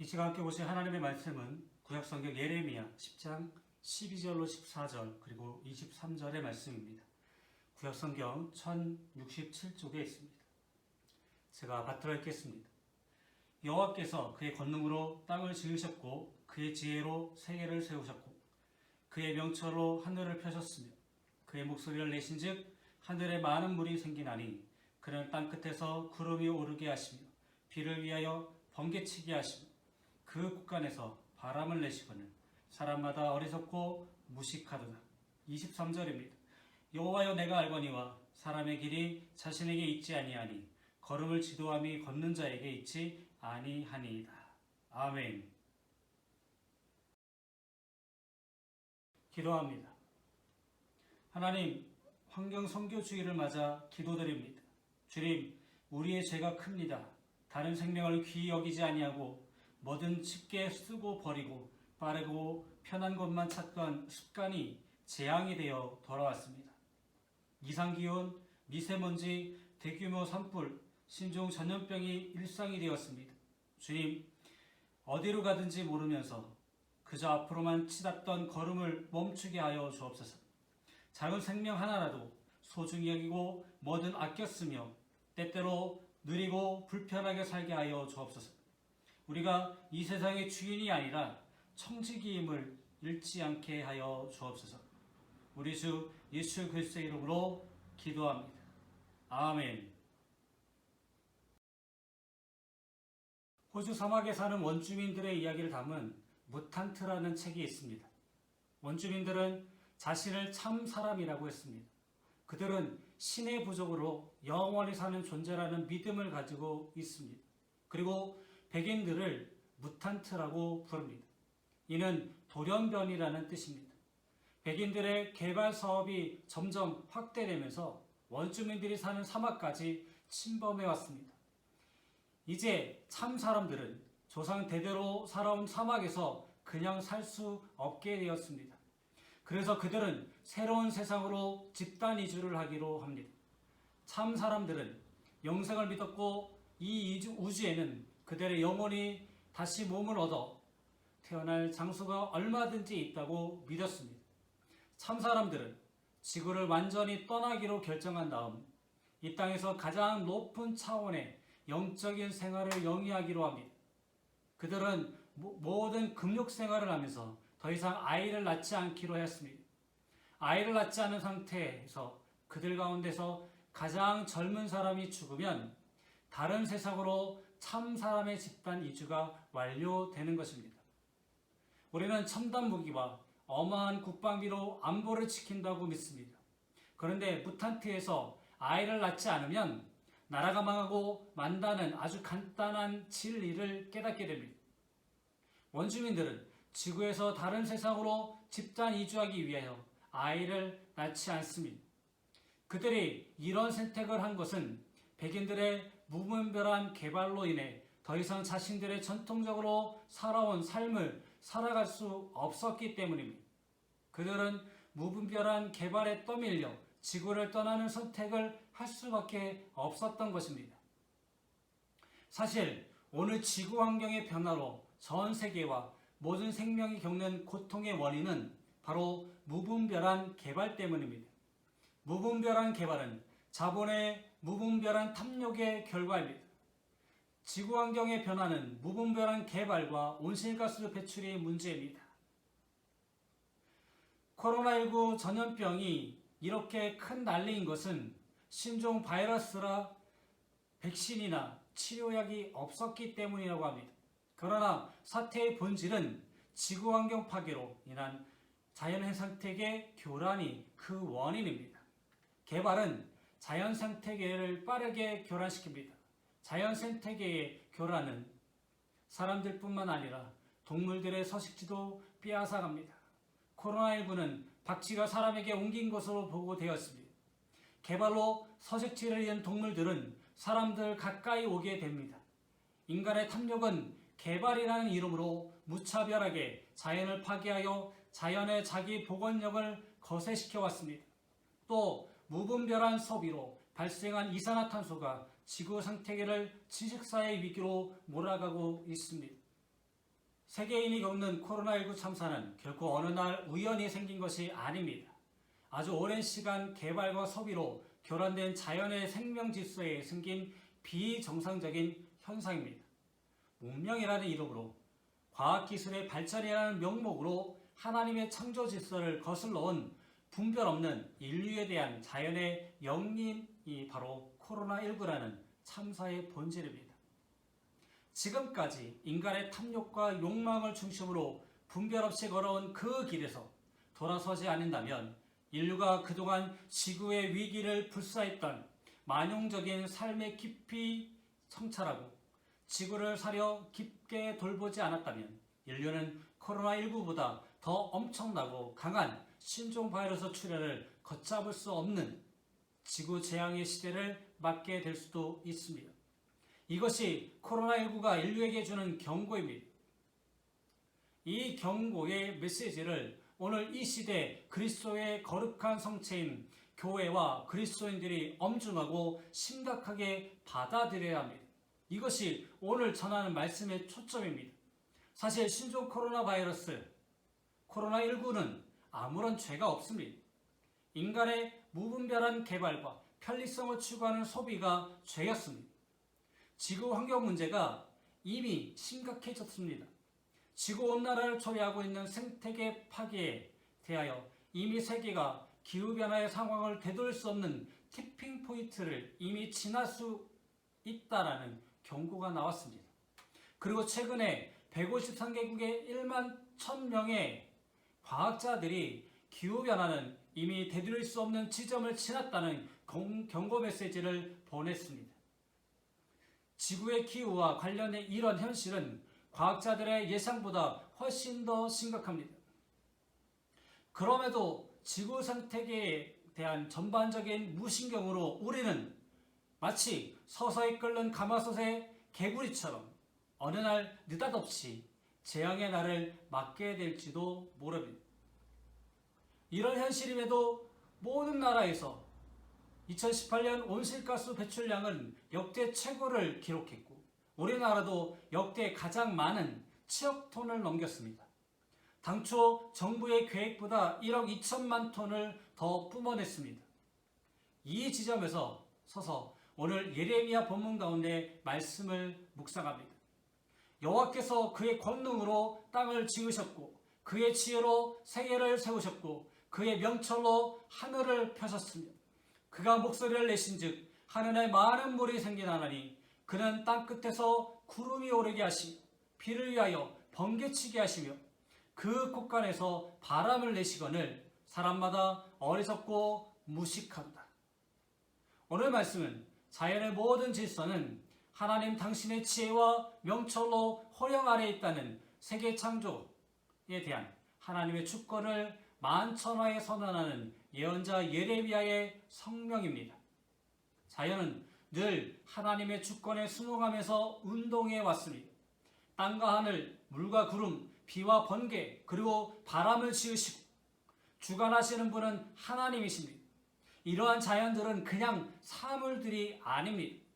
이 시간 함께 보실 하나님의 말씀은 구약성경 예레미야 10장 12절로 14절 그리고 23절의 말씀입니다. 구약성경 1067쪽에 있습니다. 제가 받들어 읽겠습니다. 여호와께서 그의 권능으로 땅을 지으셨고 그의 지혜로 세계를 세우셨고 그의 명철로 하늘을 펴셨으며 그의 목소리를 내신즉 하늘에 많은 물이 생기나니 그는 땅 끝에서 구름이 오르게 하시며 비를 위하여 번개치게 하시며 그 곳간에서 바람을 내시거늘 사람마다 어리석고 무식하도다. 23절입니다. 여호와여 내가 알거니와 사람의 길이 자신에게 있지 아니하니 걸음을 지도함이 걷는 자에게 있지 아니하니이다. 아멘. 기도합니다. 하나님, 환경 선교주의를 맞아 기도드립니다. 주님, 우리의 죄가 큽니다. 다른 생명을 귀히 여기지 아니하고 뭐든 쉽게 쓰고 버리고 빠르고 편한 것만 찾던 습관이 재앙이 되어 돌아왔습니다. 이상기온, 미세먼지, 대규모 산불, 신종 전염병이 일상이 되었습니다. 주님, 어디로 가든지 모르면서 그저 앞으로만 치닫던 걸음을 멈추게 하여 주옵소서. 작은 생명 하나라도 소중히 여기고 뭐든 아껴 쓰며 때때로 느리고 불편하게 살게 하여 주옵소서. 우리가 이 세상의 주인이 아니라 청지기임을 잃지 않게 하여 주옵소서. 우리 주 예수 그리스도의 이름으로 기도합니다. 아멘. 호주 사막에 사는 원주민들의 이야기를 담은 무탄트라는 책이 있습니다. 원주민들은 자신을 참 사람이라고 했습니다. 그들은 신의 부족으로 영원히 사는 존재라는 믿음을 가지고 있습니다. 그리고 백인들을 무탄트라고 부릅니다. 이는 돌연변이라는 뜻입니다. 백인들의 개발 사업이 점점 확대되면서 원주민들이 사는 사막까지 침범해 왔습니다. 이제 참 사람들은 조상 대대로 살아온 사막에서 그냥 살 수 없게 되었습니다. 그래서 그들은 새로운 세상으로 집단 이주를 하기로 합니다. 참 사람들은 영생을 믿었고 이 우주에는 그들의 영혼이 다시 몸을 얻어 태어날 장소가 얼마든지 있다고 믿었습니다. 참 사람들은 지구를 완전히 떠나기로 결정한 다음 이 땅에서 가장 높은 차원의 영적인 생활을 영위하기로 합니다. 그들은 모든 금욕 생활을 하면서 더 이상 아이를 낳지 않기로 했습니다. 아이를 낳지 않은 상태에서 그들 가운데서 가장 젊은 사람이 죽으면 다른 세상으로 참 사람의 집단 이주가 완료되는 것입니다. 우리는 첨단 무기와 어마한 국방비로 안보를 지킨다고 믿습니다. 그런데 무탄트에서 아이를 낳지 않으면 나라가 망하고 만다는 아주 간단한 진리를 깨닫게 됩니다. 원주민들은 지구에서 다른 세상으로 집단 이주하기 위하여 아이를 낳지 않습니다. 그들이 이런 선택을 한 것은 백인들의 무분별한 개발로 인해 더 이상 자신들의 전통적으로 살아온 삶을 살아갈 수 없었기 때문입니다. 그들은 무분별한 개발에 떠밀려 지구를 떠나는 선택을 할 수밖에 없었던 것입니다. 사실 오늘 지구 환경의 변화로 전 세계와 모든 생명이 겪는 고통의 원인은 바로 무분별한 개발 때문입니다. 무분별한 개발은 자본의 무분별한 탐욕의 결과입니다. 지구 환경의 변화는 무분별한 개발과 온실가스 배출의 문제입니다. 코로나19 전염병이 이렇게 큰 난리인 것은 신종 바이러스라 백신이나 치료약이 없었기 때문이라고 합니다. 그러나 사태의 본질은 지구 환경 파괴로 인한 자연 생태계 교란이 그 원인입니다. 개발은 자연 생태계를 빠르게 교란시킵니다. 자연 생태계의 교란은 사람들뿐만 아니라 동물들의 서식지도 빼앗아갑니다. 코로나19는 박쥐가 사람에게 옮긴 것으로 보고되었습니다. 개발로 서식지를 잃은 동물들은 사람들 가까이 오게 됩니다. 인간의 탐욕은 개발이라는 이름으로 무차별하게 자연을 파괴하여 자연의 자기 복원력을 거세시켜 왔습니다. 또 무분별한 소비로 발생한 이산화탄소가 지구 생태계를 지식사의 위기로 몰아가고 있습니다. 세계인이 겪는 코로나19 참사는 결코 어느 날 우연히 생긴 것이 아닙니다. 아주 오랜 시간 개발과 소비로 교란된 자연의 생명 질서에 생긴 비정상적인 현상입니다. 문명이라는 이름으로 과학기술의 발전이라는 명목으로 하나님의 창조 질서를 거슬러 온 분별 없는 인류에 대한 자연의 영림이 바로 코로나19라는 참사의 본질입니다. 지금까지 인간의 탐욕과 욕망을 중심으로 분별 없이 걸어온 그 길에서 돌아서지 않는다면 인류가 그동안 지구의 위기를 불사했던 만용적인 삶에 깊이 성찰하고 지구를 사려 깊게 돌보지 않았다면 인류는 코로나19보다 더 엄청나고 강한 신종 바이러스 출현을 걷잡을 수 없는 지구 재앙의 시대를 맞게 될 수도 있습니다. 이것이 코로나19가 인류에게 주는 경고입니다. 이 경고의 메시지를 오늘 이 시대 그리스도의 거룩한 성체인 교회와 그리스도인들이 엄중하고 심각하게 받아들여야 합니다. 이것이 오늘 전하는 말씀의 초점입니다. 사실 신종 코로나 바이러스, 코로나19는 아무런 죄가 없습니다. 인간의 무분별한 개발과 편리성을 추구하는 소비가 죄였습니다. 지구 환경 문제가 이미 심각해졌습니다. 지구 온난화를 초래하고 있는 생태계 파괴에 대하여 이미 세계가 기후 변화의 상황을 되돌릴 수 없는 티핑 포인트를 이미 지날 수 있다라는 경고가 나왔습니다. 그리고 최근에 153개국의 1만 1000명의 과학자들이 기후변화는 이미 되돌릴 수 없는 지점을 지났다는 경고 메시지를 보냈습니다. 지구의 기후와 관련된 이런 현실은 과학자들의 예상보다 훨씬 더 심각합니다. 그럼에도 지구 생태계에 대한 전반적인 무신경으로 우리는 마치 서서히 끓는 가마솥의 개구리처럼 어느 날 느닷없이 재앙의 날을 맞게 될지도 모릅니다. 이런 현실임에도 모든 나라에서 2018년 온실가스 배출량은 역대 최고를 기록했고 우리나라도 역대 가장 많은 7억 톤을 넘겼습니다. 당초 정부의 계획보다 1억 2천만 톤을 더 뿜어냈습니다. 이 지점에서 서서 오늘 예레미야 본문 가운데 말씀을 묵상합니다. 여호와께서 그의 권능으로 땅을 지으셨고 그의 지혜로 세계를 세우셨고 그의 명철로 하늘을 펴셨으며 그가 목소리를 내신즉 하늘에 많은 물이 생겨나나니 그는 땅 끝에서 구름이 오르게 하시며 비를 위하여 번개치게 하시며 그 곳간에서 바람을 내시거늘 사람마다 어리석고 무식한다. 오늘 말씀은 자연의 모든 질서는 하나님 당신의 지혜와 명철로 허령 아래 있다는 세계 창조에 대한 하나님의 주권을 만천하에 선언하는 예언자 예레미야의 성명입니다. 자연은 늘 하나님의 주권에 순응하면서 운동해 왔습니다. 땅과 하늘, 물과 구름, 비와 번개, 그리고 바람을 지으시고 주관하시는 분은 하나님이십니다. 이러한 자연들은 그냥 사물들이 아닙니다.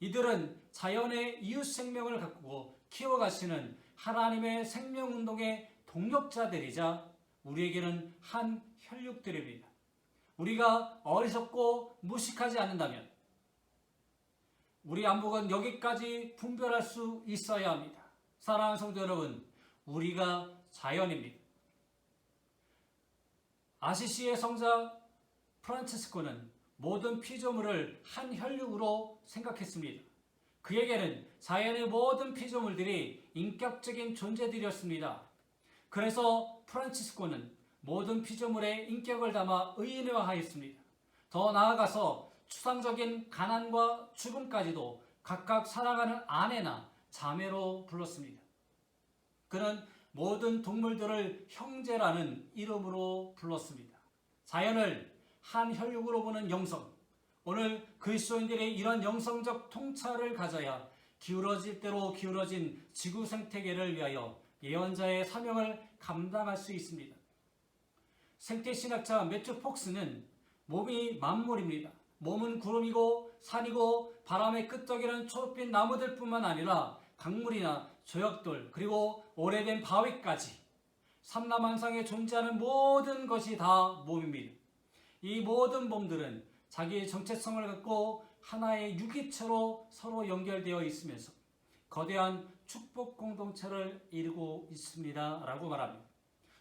이들은 자연의 이웃 생명을 가꾸고 키워가시는 하나님의 생명 운동의 동력자들이자 우리에게는 한 혈육들입니다. 우리가 어리석고 무식하지 않는다면 우리 안목은 여기까지 분별할 수 있어야 합니다. 사랑하는 성도 여러분, 우리가 자연입니다. 아시시의 성자 프란치스코는 모든 피조물을 한 혈육으로 생각했습니다. 그에게는 자연의 모든 피조물들이 인격적인 존재들이었습니다. 그래서 프란치스코는 모든 피조물의 인격을 담아 의인화하였습니다. 더 나아가서 추상적인 가난과 죽음까지도 각각 살아가는 아내나 자매로 불렀습니다. 그는 모든 동물들을 형제라는 이름으로 불렀습니다. 자연을 한 혈육으로 보는 영성. 오늘 그리스도인들이 이런 영성적 통찰을 가져야 기울어질 대로 기울어진 지구 생태계를 위하여 예언자의 사명을 감당할 수 있습니다. 생태신학자 매튜 폭스는 몸이 만물입니다. 몸은 구름이고 산이고 바람의 끄떡이는 초록빛 나무들 뿐만 아니라 강물이나 조약돌 그리고 오래된 바위까지 삼라만상에 존재하는 모든 것이 다 몸입니다. 이 모든 몸들은 자기의 정체성을 갖고 하나의 유기체로 서로 연결되어 있으면서 거대한 축복 공동체를 이루고 있습니다. 라고 말합니다.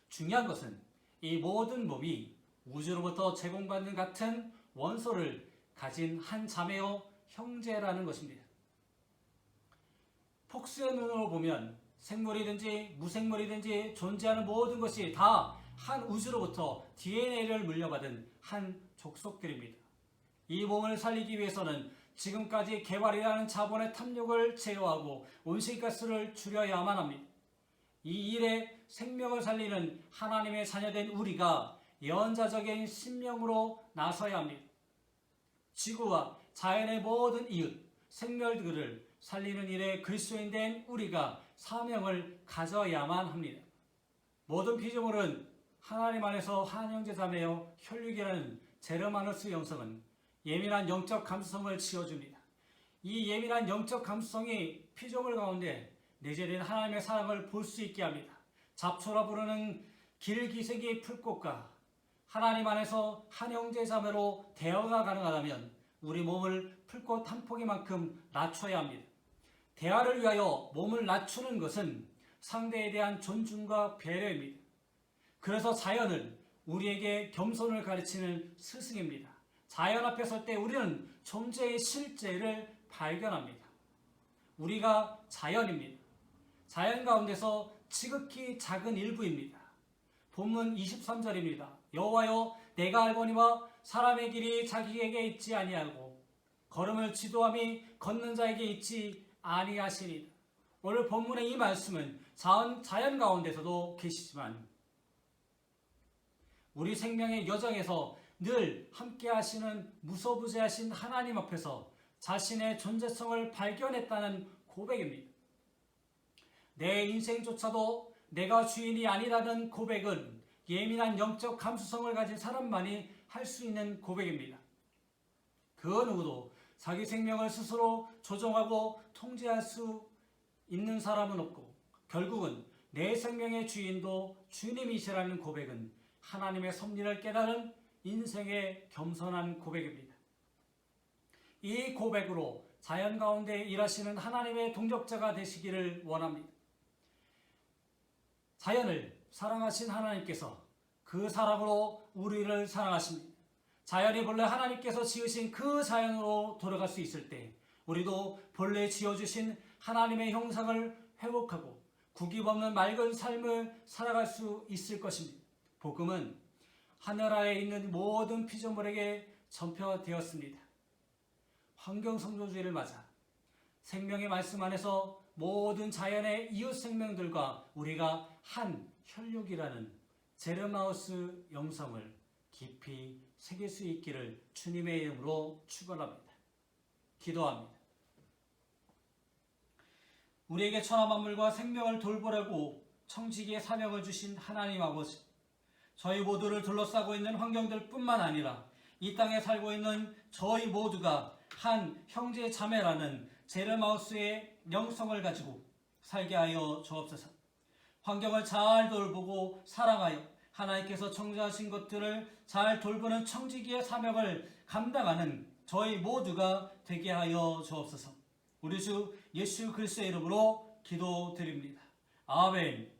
중요한 것은 이 모든 몸이 우주로부터 제공받는 같은 원소를 가진 한 자매요 형제라는 것입니다. 폭스의 눈으로 보면 생물이든지 무생물이든지 존재하는 모든 것이 다 한 우주로부터 DNA를 물려받은 한 족속들입니다. 이 몸을 살리기 위해서는 지금까지 개발이라는 자본의 탐욕을 제어하고 온실가스를 줄여야만 합니다. 이 일에 생명을 살리는 하나님의 자녀된 우리가 예언자적인 신명으로 나서야 합니다. 지구와 자연의 모든 이웃, 생멸들을 살리는 일에 그리스도인 된 우리가 사명을 가져야만 합니다. 모든 피조물은 하나님 안에서 한형제자매여 혈육이라는 제르마누스 영성은 예민한 영적 감수성을 지어줍니다. 이 예민한 영적 감수성이 피조물 가운데 내재된 하나님의 사랑을 볼 수 있게 합니다. 잡초라 부르는 길기색의 풀꽃과 하나님 안에서 한 형제 자매로 대화가 가능하다면 우리 몸을 풀꽃 한 포기만큼 낮춰야 합니다. 대화를 위하여 몸을 낮추는 것은 상대에 대한 존중과 배려입니다. 그래서 자연은 우리에게 겸손을 가르치는 스승입니다. 자연 앞에 설 때 우리는 존재의 실제를 발견합니다. 우리가 자연입니다. 자연 가운데서 지극히 작은 일부입니다. 본문 23절입니다. 여호와여 내가 알거니와 사람의 길이 자기에게 있지 아니하고 걸음을 지도함이 걷는 자에게 있지 아니하시니 오늘 본문의 이 말씀은 자연, 가운데서도 계시지만 우리 생명의 여정에서 늘 함께 하시는 무소부재하신 하나님 앞에서 자신의 존재성을 발견했다는 고백입니다. 내 인생조차도 내가 주인이 아니라는 고백은 예민한 영적 감수성을 가진 사람만이 할 수 있는 고백입니다. 그 누구도 자기 생명을 스스로 조종하고 통제할 수 있는 사람은 없고 결국은 내 생명의 주인도 주님이시라는 고백은 하나님의 섭리를 깨달은 인생의 겸손한 고백입니다. 이 고백으로 자연 가운데 일하시는 하나님의 동력자가 되시기를 원합니다. 자연을 사랑하신 하나님께서 그 사랑으로 우리를 사랑하십니다. 자연이 본래 하나님께서 지으신 그 자연으로 돌아갈 수 있을 때 우리도 본래 지어주신 하나님의 형상을 회복하고 구김 없는 맑은 삶을 살아갈 수 있을 것입니다. 복음은 하늘아에 있는 모든 피조물에게 전표되었습니다. 환경성조주의를 맞아 생명의 말씀 안에서 모든 자연의 이웃 생명들과 우리가 한 혈육이라는 제르마우스 영성을 깊이 새길 수 있기를 주님의 이름으로 축원합니다. 기도합니다. 우리에게 천하 만물과 생명을 돌보라고 청지기의 사명을 주신 하나님 아버지 저희 모두를 둘러싸고 있는 환경들뿐만 아니라 이 땅에 살고 있는 저희 모두가 한 형제 자매라는 제르마우스의 영성을 가지고 살게 하여 주옵소서. 환경을 잘 돌보고 사랑하여 하나님께서 청지하신 것들을 잘 돌보는 청지기의 사명을 감당하는 저희 모두가 되게 하여 주옵소서. 우리 주 예수 그리스도의 이름으로 기도드립니다. 아멘.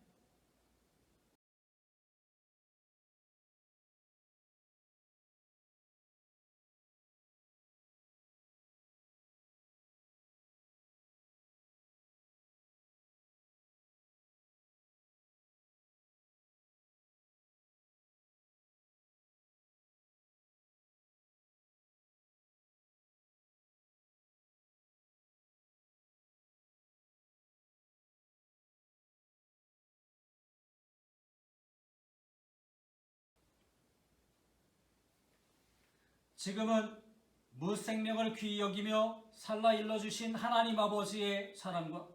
지금은 무생명을 귀히 여기며 살라 일러주신 하나님 아버지의 사랑과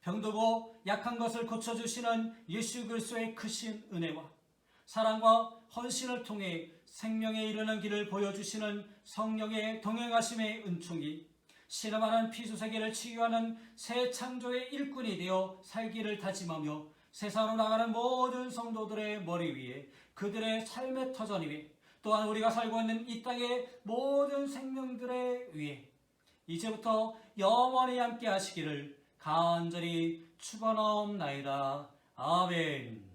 병들고 약한 것을 고쳐주시는 예수 그리스도의 크신 은혜와 사랑과 헌신을 통해 생명에 이르는 길을 보여주시는 성령의 동행하심의 은총이 신음하는 피수세계를 치유하는 새 창조의 일꾼이 되어 살기를 다짐하며 세상으로 나가는 모든 성도들의 머리 위에 그들의 삶의 터전 위에 또한 우리가 살고 있는 이 땅의 모든 생명들의 위에 이제부터 영원히 함께 하시기를 간절히 축원하옵나이다. 아멘.